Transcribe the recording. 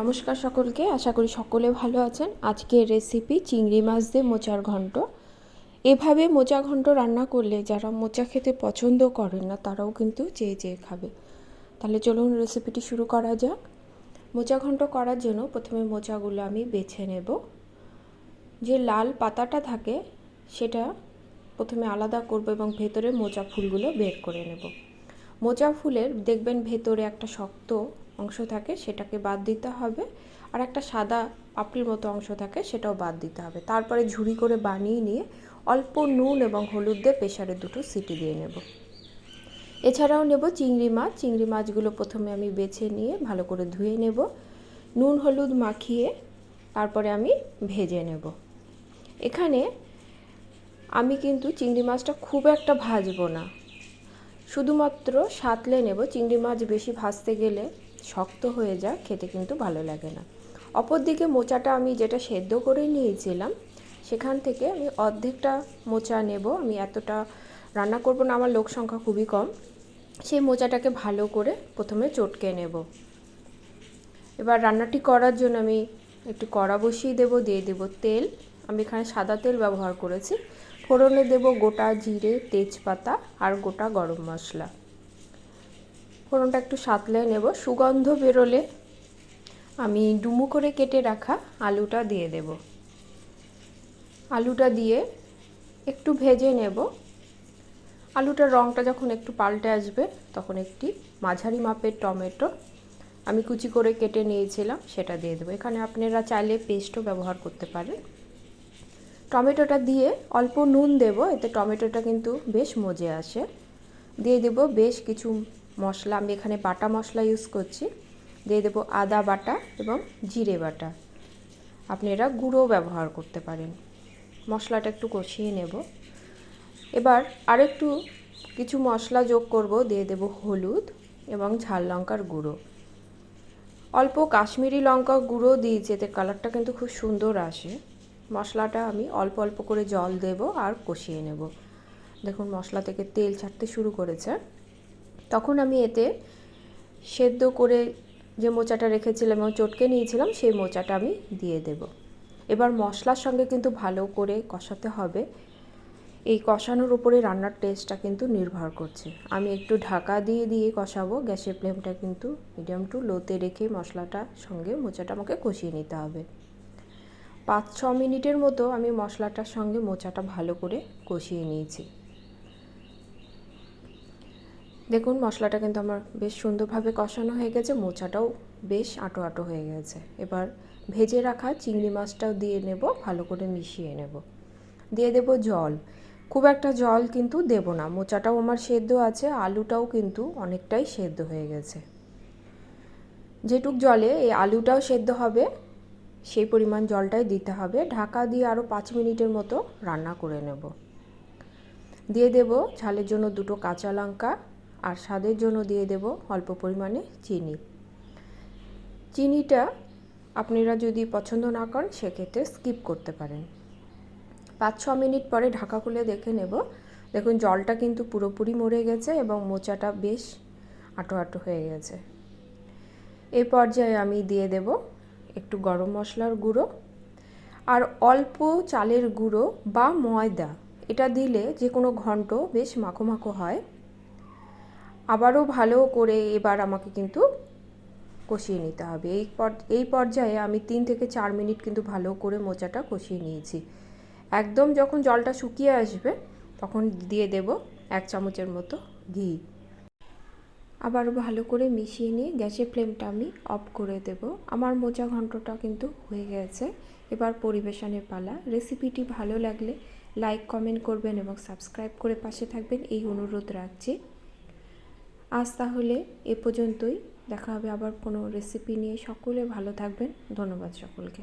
নমস্কার সকলকে, আশা করি সকলে ভালো আছেন। আজকের রেসিপি চিংড়ি মাছ দিয়ে মোচার ঘন্ট। এভাবে মোচা ঘন্ট রান্না করলে যারা মোচা খেতে পছন্দ করেন না, তারাও কিন্তু চেয়ে চেয়ে খাবে। তাহলে চলুন রেসিপিটি শুরু করা যাক। মোচা ঘন্ট করার জন্য প্রথমে মোচাগুলো আমি বেছে নেব। যে লাল পাতাটা থাকে, সেটা প্রথমে আলাদা করব এবং ভেতরে মোচা ফুলগুলো বের করে নেব। মোচা ফুলের, দেখবেন ভেতরে একটা শক্ত অংশ থাকে সেটাকে বাদ দিতে হবে। আর একটা সাদা পাপড়ির মতো অংশ থাকে সেটাও বাদ দিতে হবে। তারপরে ঝুড়ি করে বানিয়ে নিয়ে অল্প নুন এবং হলুদ দিয়ে প্রেশারে দুটো সিটি দিয়ে নেব। এছাড়াও নেব চিংড়ি মাছ। চিংড়ি মাছগুলো প্রথমে আমি বেছে নিয়ে ভালো করে ধুয়ে নেব। নুন, হলুদ মাখিয়ে তারপরে আমি ভেজে নেব। এখানে আমি কিন্তু চিংড়ি মাছটা খুব একটা ভাজবো না। শুধুমাত্র সাতলে নেব। চিংড়ি মাছ বেশি ভাজতে গেলে শক্ত হয়ে যায় খেতে কিন্তু ভালো লাগে না। অপরদিকে মোচাটা আমি যেটা সেদ্ধ করে নিয়েছিলাম, সেখান থেকে আমি অর্ধেকটা মোচা নেব। আমি এতটা রান্না করব না, আমার লোক সংখ্যা খুবই কম। সেই মোচাটাকে ভালো করে প্রথমে চটকে নেব। এবার রান্নাটি করার জন্য আমি একটু কড়া বসিয়ে দেব, দিয়ে দেব তেল। আমি এখানে সাদা তেল ব্যবহার করেছি। ফোড়নে দেব গোটা জিরে, তেজপাতা আর গোটা গরম মশলা। ফোড়নটা একটু সাতলে নেব। সুগন্ধ বেরোলে আমি ডুমু করে কেটে রাখা আলুটা দিয়ে দেব। আলুটা দিয়ে একটু ভেজে নেব। আলুটার রঙটা যখন একটু পাল্টে আসবে, তখন একটি মাঝারি মাপের টমেটো আমি কুচি করে কেটে নিয়েছিলাম, সেটা দিয়ে দেবো। এখানে আপনারা চাইলে পেস্টও ব্যবহার করতে পারেন। টমেটোটা দিয়ে অল্প নুন দেব, এতে টমেটোটা কিন্তু বেশ মজে আসে। দিয়ে দেব বেশ কিছু মশলা, আমি এখানে বাটা মশলা ইউজ করছি। দিয়ে দেবো আদা বাটা এবং জিরে বাটা। আপনি এরা গুঁড়ো ব্যবহার করতে পারেন। মশলাটা একটু কষিয়ে নেব। এবার আরেকটু কিছু মশলা যোগ করব। দিয়ে দেব হলুদ এবং ঝাল লঙ্কার গুঁড়ো। অল্প কাশ্মীরি লঙ্কা গুঁড়ো দিয়েছি, এতে কালারটা কিন্তু খুব সুন্দর আসে। মশলাটা আমি অল্প অল্প করে জল দেব আর কষিয়ে নেব। দেখুন, মশলা থেকে তেল ছাড়তে শুরু করেছে। তখন আমি এতে সেদ্ধ করে যে মোচাটা রেখেছিলাম এবং চটকে নিয়েছিলাম, সেই মোচাটা আমি দিয়ে দেব। এবার মশলার সঙ্গে কিন্তু ভালো করে কষাতে হবে। এই কষানোর উপরে রান্নার টেস্টটা কিন্তু নির্ভর করছে। আমি একটু ঢাকা দিয়ে দিয়ে কষাবো, গ্যাসের ফ্লেমটা কিন্তু মিডিয়াম টু লোতে রেখে মশলাটা সঙ্গে মোচাটা আমাকে কষিয়ে নিতে হবে। পাঁচ ছ মিনিটের মতো আমি মশলাটার সঙ্গে মোচাটা ভালো করে কষিয়ে নিয়েছি। দেখুন, মশলাটা কিন্তু আমার বেশ সুন্দরভাবে কষানো হয়ে গেছে, মোচাটাও বেশ আটো আটো হয়ে গেছে। এবার ভেজে রাখা চিংড়ি মাছটাও দিয়ে নেব, ভালো করে মিশিয়ে নেব। দিয়ে দেব জল। খুব একটা জল কিন্তু দেব না, মোচাটাও আমার সেদ্ধ আছে, আলুটাও কিন্তু অনেকটাই সেদ্ধ হয়ে গেছে। যেটুক জলে এই আলুটাও সেদ্ধ হবে, সেই পরিমাণ জলটাই দিতে হবে। ঢাকা দিয়ে আরও পাঁচ মিনিটের মতো রান্না করে নেব। দিয়ে দেব ঝালের জন্য দুটো কাঁচা লঙ্কা আর স্বাদের জন্য দিয়ে দেব অল্প পরিমাণে চিনি। চিনিটা আপনারা যদি পছন্দ না করেন, সেক্ষেত্রে স্কিপ করতে পারেন। পাঁচ ছ মিনিট পরে ঢাকা খুলে দেখে নেব। দেখুন, জলটা কিন্তু পুরোপুরি মরে গেছে এবং মোচাটা বেশ আটো আটো হয়ে গেছে। এ পর্যায়ে আমি দিয়ে দেব একটু গরম মশলার গুঁড়ো আর অল্প চালের গুঁড়ো বা ময়দা। এটা দিলে যে কোনো ঘন্ট বেশ মাখো মাখো হয়। আবারও ভালো করে এবার আমাকে কিন্তু কষিয়ে নিতে হবে। এই পর, এই পর্যায়ে আমি তিন থেকে চার মিনিট কিন্তু ভালো করে মোচাটা কষিয়ে নিয়েছি। একদম যখন জলটা শুকিয়ে আসবে, তখন দিয়ে দেব এক চামচের মতো ঘি। আবার ভালো করে মিশিয়ে নিয়ে গ্যাসের ফ্লেমটা আমি অফ করে দেব। আমার মোচা ঘন্টটা কিন্তু হয়ে গেছে। এবার পরিবেশনের পালা। রেসিপিটি ভালো লাগলে লাইক, কমেন্ট করবেন এবং সাবস্ক্রাইব করে পাশে থাকবেন। এই অনুরোধ রাখছি। আজ তাহলে এ পর্যন্তই। দেখা হবে আবার কোনো রেসিপি নিয়ে। সকলে ভালো থাকবেন। ধন্যবাদ সকলকে।